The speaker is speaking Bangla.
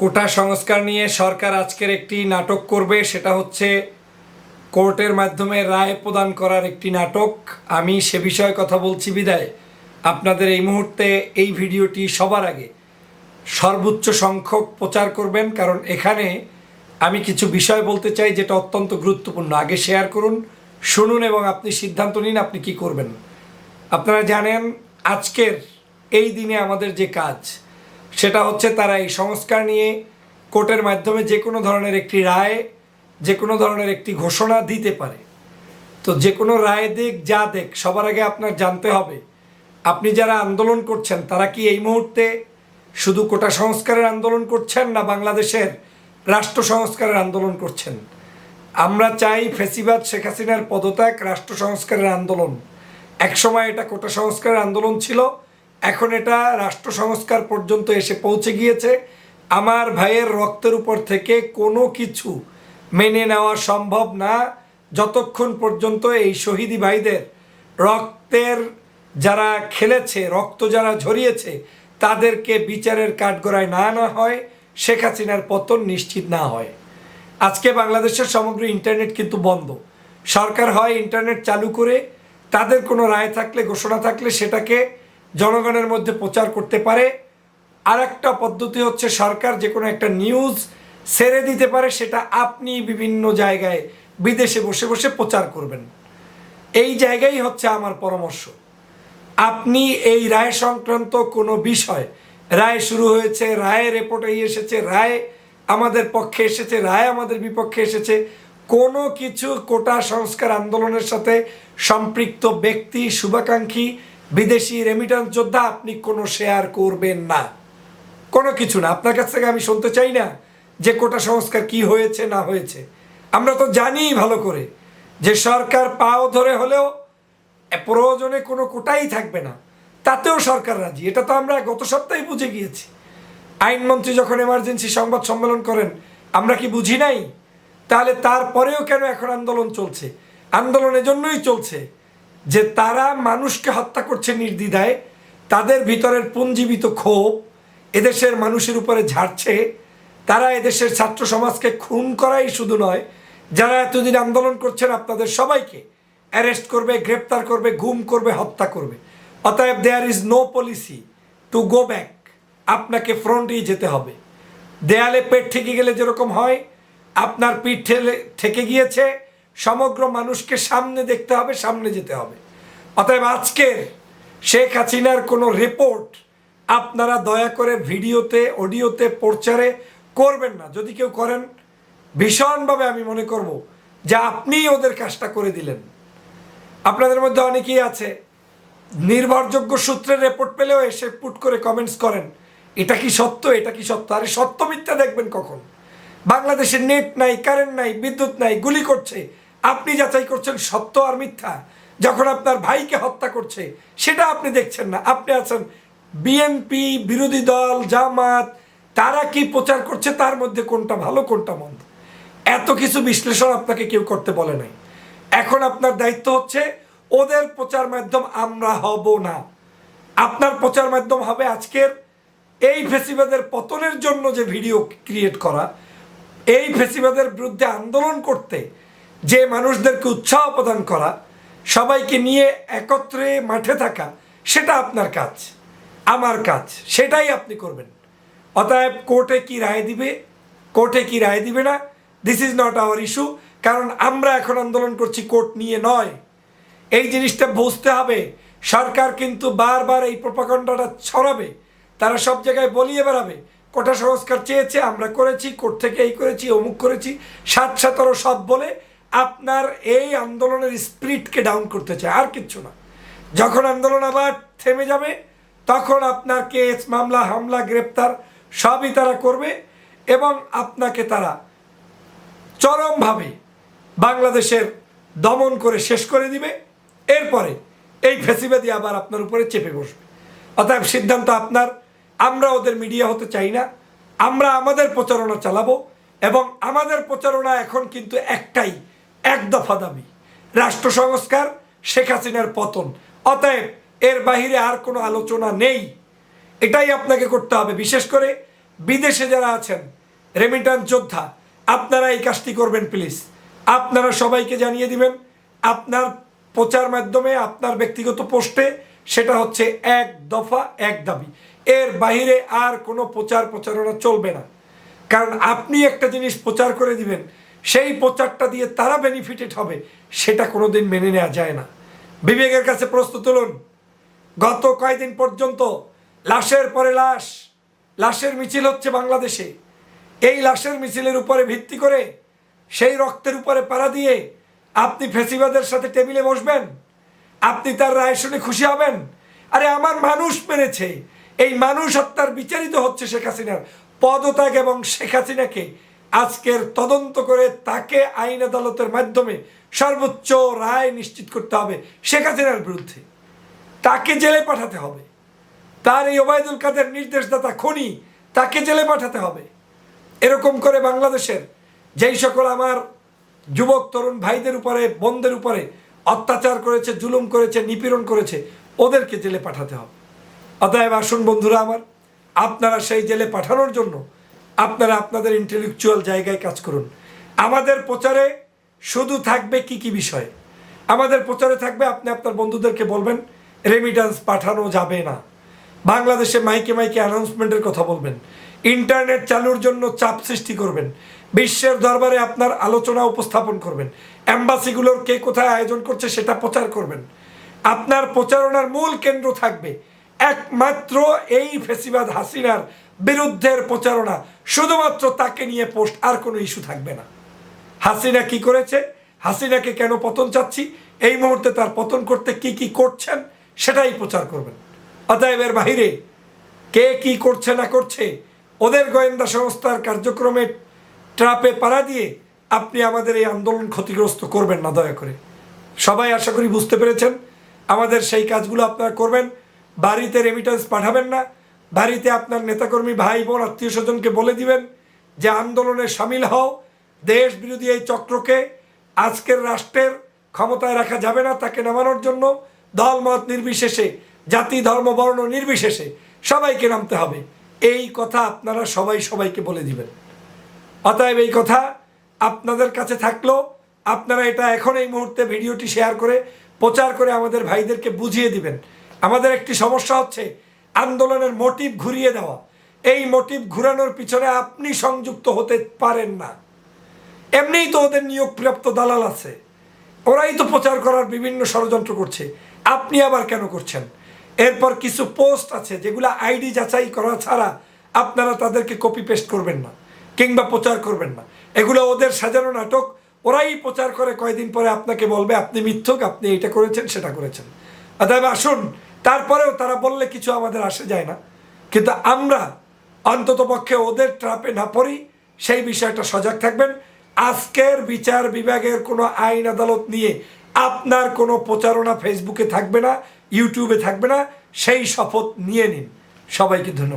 কোটা সংস্কার নিয়ে সরকার আজকের একটি নাটক করবে, সেটা হচ্ছে কোর্টের মাধ্যমে রায় প্রদান করার একটি নাটক। আমি সে বিষয়ে কথা বলছি বিদায়। আপনাদের এই মুহূর্তে এই ভিডিওটি সবার আগে সর্বোচ্চ সংখ্যক প্রচার করবেন, কারণ এখানে আমি কিছু বিষয় বলতে চাই যেটা অত্যন্ত গুরুত্বপূর্ণ। আগে শেয়ার করুন, শুনুন এবং আপনি সিদ্ধান্ত নিন আপনি কি করবেন। আপনারা জানেন, আজকের এই দিনে আমাদের যে কাজ সেটা হচ্ছে তারা এই সংস্কার নিয়ে কোর্টের মাধ্যমে যে কোনো ধরনের একটি রায়, যে কোনো ধরনের একটি ঘোষণা দিতে পারে। তো যে কোনো রায় দিক, যা দেখ সবার আগে আপনার জানতে হবে, আপনি যারা আন্দোলন করছেন, তারা কি এই মুহূর্তে শুধু কোটা সংস্কারের আন্দোলন করছেন না বাংলাদেশের রাষ্ট্র সংস্কারের আন্দোলন করছেন? আমরা চাই ফেসিবাদ, শেখ হাসিনার পদত্যাগ, রাষ্ট্র সংস্কারের আন্দোলন। একসময় এটা কোটা সংস্কারের আন্দোলন ছিল এখন এটা রাষ্ট্র সংস্কার পর্যন্ত এসে পৌঁছে গিয়েছে। আমার ভাইয়ের রক্তের উপর থেকে কোনো কিছু মেনে নেওয়া সম্ভব না। যতক্ষণ পর্যন্ত এই শহীদি ভাইদের রক্তের যারা খেলেছে, রক্ত যারা ঝরিয়েছে, তাদেরকে বিচারের কাঠগড়ায় না আনা হয়, শেখ হাসিনার পতন নিশ্চিত না হয়। আজকে বাংলাদেশের সমগ্র ইন্টারনেট কিন্তু বন্ধ। সরকার হয় ইন্টারনেট চালু করে, তাদের কোনো রায় থাকলে, ঘোষণা থাকলে সেটাকে জনগণের মধ্যে প্রচার করতে পারে। আর একটা পদ্ধতি হচ্ছে সরকার যে কোনো একটা নিউজ ছেড়ে দিতে পারে, সেটা আপনি বিভিন্ন জায়গায় বিদেশে বসে বসে প্রচার করবেন। এই জায়গায় হচ্ছে আমার পরামর্শ। আপনি এই রায় সংক্রান্ত কোনো বিষয়, রায় শুরু হয়েছে, রায়ের রেপোর্টে এসেছে, রায় আমাদের পক্ষে এসেছে, রায় আমাদের বিপক্ষে এসেছে, কোনো কিছু কোটা সংস্কার আন্দোলনের সাথে সম্পৃক্ত ব্যক্তি, শুভাকাঙ্ক্ষী বিদেশি রেমিটেন্স যোদ্ধা, আপনি কোনো শেয়ার করবেন না। কোনো কিছু না। আপনার কাছ থেকে আমি শুনতে চাই না যে কোটা সংস্কার কি হয়েছে, না হয়েছে। আমরা তো জানিই ভালো করে যে সরকার পাও ধরে হলেও প্রয়োজনে কোনো কোটাই থাকবে না। তাতেও সরকার রাজি। এটা তো আমরা গত সপ্তাহে বুঝে গিয়েছি। আইনমন্ত্রী যখন এমার্জেন্সি সংবাদ সম্মেলন করেন, আমরা কি বুঝি নাই? তাহলে তারপরেও কেন এখন আন্দোলন চলছে? আন্দোলনের জন্যই চলছে। যে তারা মানুষকে হত্যা করছে নির্দ্বিধায়, তাদের ভিতরের পুঞ্জীবিত ক্ষোভ এদেশের মানুষের উপরে ঝাড়ছে। তারা এদেশের ছাত্র সমাজকে খুন করাই শুধু নয়, যারা এতদিন আন্দোলন করছেন আপনাদের সবাইকে অ্যারেস্ট করবে, গ্রেপ্তার করবে, গুম করবে, হত্যা করবে। অতএব there is no policy to go back আপনাকে ফ্রন্টেই যেতে হবে। দেয়ালে পেট ঠেকে গেলে যেরকম হয়, আপনার পিঠ ঠেলে ঠেকে গিয়েছে সমগ্র মানুষকে সামনে দেখতে হবে, সামনে যেতে হবে। অতএব আজকের শেখ হাসিনার কোনো রিপোর্ট আপনারা দয়া করে ভিডিওতে, অডিওতে, প্রচারে করবেন না। যদি কেউ করেন, ভীষণভাবে আমি মনে করব যে আপনিই ওদের কাজটা করে দিলেন। আপনাদের মধ্যে অনেকেই আছে, নির্ভরযোগ্য সূত্রের রিপোর্ট পেলেও এসে পুট করে কমেন্টস করেন, এটা কি সত্য? এটা কি সত্য? আরে সত্য মিথ্যা দেখবেন কখন? বাংলাদেশে নেট নাই কারেন্ট নাই, বিদ্যুৎ নাই, গুলি করছে। আপনি যাচাই করছেন সত্য আর মিথ্যা। যখন আপনার ভাইকে হত্যা করছে, সেটা আপনি দেখছেন না। আপনি আছেন বিএনপি বিরোধী দল, জামাত, তারা কি প্রচার করছে, তার মধ্যে কোনটা ভালো, কোনটা মন্দ? এত কিছু বিশ্লেষণ আপনাকে কেউ করতে বলে নাই। এখন আপনার দায়িত্ব হচ্ছে, ওদের প্রচার মাধ্যম আমরা হব না। আপনার প্রচার মাধ্যম হবে আজকের এই ফেসিবাদের পতনের জন্য যে ভিডিও ক্রিয়েট করা, এই ফেসিবাদের বিরুদ্ধে আন্দোলন করতে যে মানুষদেরকে উৎসাহ প্রদান করা, সবাইকে নিয়ে একত্রে মাঠে থাকা, সেটা আপনার কাজ, আমার কাজ, সেটাই আপনি করবেন। অতএব কোর্টে কি রায় দিবে, কোর্টে কি রায় দিবে না this is not our issue কারণ আমরা এখন আন্দোলন করছি কোর্ট নিয়ে নয়। এই জিনিসটা বুঝতে হবে, সরকার কিন্তু বারবার এই প্রপাকাণ্ডাটা ছড়াবে, তারা সব জায়গায় বলিয়ে বেড়াবে, কোটা সংস্কার চেয়েছে, আমরা করেছি, কোর্ট থেকে এই করেছি, অমুক করেছি সাত সতেরো সব বলে আপনার এই আন্দোলনের স্পিরিটকে ডাউন করতে চায়, আর কিচ্ছু না। যখন আন্দোলন আবার থেমে যাবে, তখন আপনার কেস, মামলা, হামলা, গ্রেপ্তার সবই তারা করবে এবং আপনাকে তারা চরমভাবে বাংলাদেশের দমন করে শেষ করে দিবে। এরপরে এই ফেসিবাদী আবার আপনার উপরে চেপে বসবে। অতএব সিদ্ধান্ত আপনার, আমরা ওদের মিডিয়া হতে চাই না। আমরা আমাদের প্রচারণা চালাবো এবং আমাদের প্রচারণা এখন কিন্তু একটাই এক দফা দাবি রাষ্ট্র সংস্কার, শেখ হাসিনার পতন। অতএব এর বাহিরে আর কোনো আলোচনা নেই। এটাই আপনাকে করতে হবে। বিশেষ করে বিদেশে যারা আছেন রেমিটান্স যোদ্ধা, আপনারা এই কাজটি করবেন প্লিজ আপনারা সবাইকে জানিয়ে দিবেন, আপনার প্রচার মাধ্যমে, আপনার ব্যক্তিগত পোস্টে সেটা হচ্ছে এক দফা, এক দাবি এর বাহিরে আর কোনো প্রচার প্রচারণা চলবে না। কারণ আপনি একটা জিনিস প্রচার করে দিবেন সেই প্রচারটা দিয়ে তারা বেনিফিটেড হবে, সেটা কোনোদিন মেনে নেওয়া যায় না। বিবেকের কাছে প্রশ্ন তুলুন, গত কয়েকদিন পর্যন্ত লাশের পরে লাশ, লাশের মিছিল হচ্ছে বাংলাদেশে। এই লাশের মিছিলের উপরে ভিত্তি করে, সেই রক্তের উপরে পাড়া দিয়ে আপনি ফেসিবাদের সাথে টেবিলে বসবেন, আপনি তার রায় শুনে খুশি হবেন। আরে আমার মানুষ মেরেছে, এই মানুষ হত্যার বিচারিত হচ্ছে শেখ হাসিনার। পদত্যাগ এবং শেখ হাসিনাকে আজকের তদন্ত করে তাকে আইন আদালতের মাধ্যমে সর্বোচ্চ রায় নিশ্চিত করতে হবে শেখ হাসিনার বিরুদ্ধে। তাকে জেলে পাঠাতে হবে। তার এই ওবায়দুল কাদের নির্দেশদাতা খনি তাকে জেলে পাঠাতে হবে। এরকম করে বাংলাদেশের যেই সকল আমার যুবক, তরুণ ভাইদের উপরে, বোনদের উপরে অত্যাচার করেছে, জুলুম করেছে, নিপীড়ন করেছে, ওদেরকে জেলে পাঠাতে হবে। অতএব আসুন বন্ধুরা আমার, আপনারা সেই জেলে পাঠানোর জন্য আপনারা আপনাদের ইন্টেলেকচুয়াল জায়গায় কাজ করুন। আমাদের প্রচারে শুধু থাকবে কি কি বিষয়? আমাদের প্রচারে থাকবে, আপনি আপনার বন্ধুদেরকে বলবেন রেমিটান্স পাঠানো যাবে না। বাংলাদেশে মাইকে মাইকে অ্যানাউন্সমেন্টের কথা বলবেন। ইন্টারনেট চালুর জন্য চাপ সৃষ্টি করবেন। বিশ্বের দরবারে আপনার আলোচনা উপস্থাপন করবেন। অ্যাম্বাসিগুলোর কে কোথায় আয়োজন করছে সেটা প্রচার করবেন। আপনার প্রচারণার মূল কেন্দ্র থাকবে। একমাত্র এই ফেসিবাদ হাসিনার বিরুদ্ধের প্রচারণা শুধুমাত্র তাকে নিয়ে পোস্ট আর কোনো ইস্যু থাকবে না। হাসিনা কি করেছে? হাসিনাকে কেন পতন চাচ্ছি? এই মুহূর্তে তার পতন করতে কি কি করছেন সেটাই প্রচার করবেন। অতএব এর বাহিরে কে কি করছে না করছে, ওদের গোয়েন্দা সংস্থার কার্যক্রমে ট্রাপে পাড়া দিয়ে আপনি আমাদের এই আন্দোলন ক্ষতিগ্রস্ত করবেন না, দয়া করে। সবাই আশা করি বুঝতে পেরেছেন। আমাদের সেই কাজগুলো আপনারা করবেন। বাড়িতে রেমিটেন্স পাঠাবেন না। বাড়িতে আপনার নেতাকর্মী ভাই বোন, আত্মীয় স্বজনকে বলে দিবেন যে আন্দোলনে সামিল হও। দেশ বিরোধী এই চক্রকে আজকের রাষ্ট্রের ক্ষমতায় রাখা যাবে না, তাকে নামানোর জন্য দলমত নির্বিশেষে, জাতি, ধর্ম, বর্ণ নির্বিশেষে সবাইকে নামতে হবে। এই কথা আপনারা সবাই সবাইকে বলে দিবেন। অতএব এই কথা আপনাদের কাছে থাকল। আপনারা এটা এখন এই মুহূর্তে ভিডিওটি শেয়ার করে, প্রচার করে আমাদের ভাইদেরকে বুঝিয়ে দিবেন। আমাদের একটি সমস্যা হচ্ছে আন্দোলনের মোটিভ ঘুরিয়ে দেওয়া। এই মোটিভ ঘুরানোর পিছনে আপনি সংযুক্ত হতে পারেন না। এমনিই তো ওদের নিয়োগপ্রাপ্ত দালাল আছে। ওরাই তো প্রচার করার বিভিন্ন ষড়যন্ত্র করছে। আপনি আবার কেন করছেন? এরপর কিছু পোস্ট আছে যেগুলো আইডি যাচাই করা ছাড়া আপনারা তাদেরকে কপি পেস্ট করবেন না, কিংবা প্রচার করবেন না। এগুলো ওদের সাজানো নাটক। ওরাই প্রচার করে কয়দিন পরে আপনাকে বলবে, আপনি মিথ্যক, আপনি এটা করেছেন, সেটা করেছেন। অতএব আসুন তারপরেও তারা বললে কিছু আমাদের আসে যায় না। কিন্তু আমরা অন্তত পক্ষে ওদের ট্রাপে না পড়ি, সেই বিষয়টা সজাগ থাকবেন। আজকের বিচার বিভাগের কোনো আইন আদালত নিয়ে আপনার কোনো প্রচারণা ফেসবুকে থাকবে না, ইউটিউবে থাকবে না, সেই শপথ নিয়ে নিন। সবাইকে ধন্যবাদ।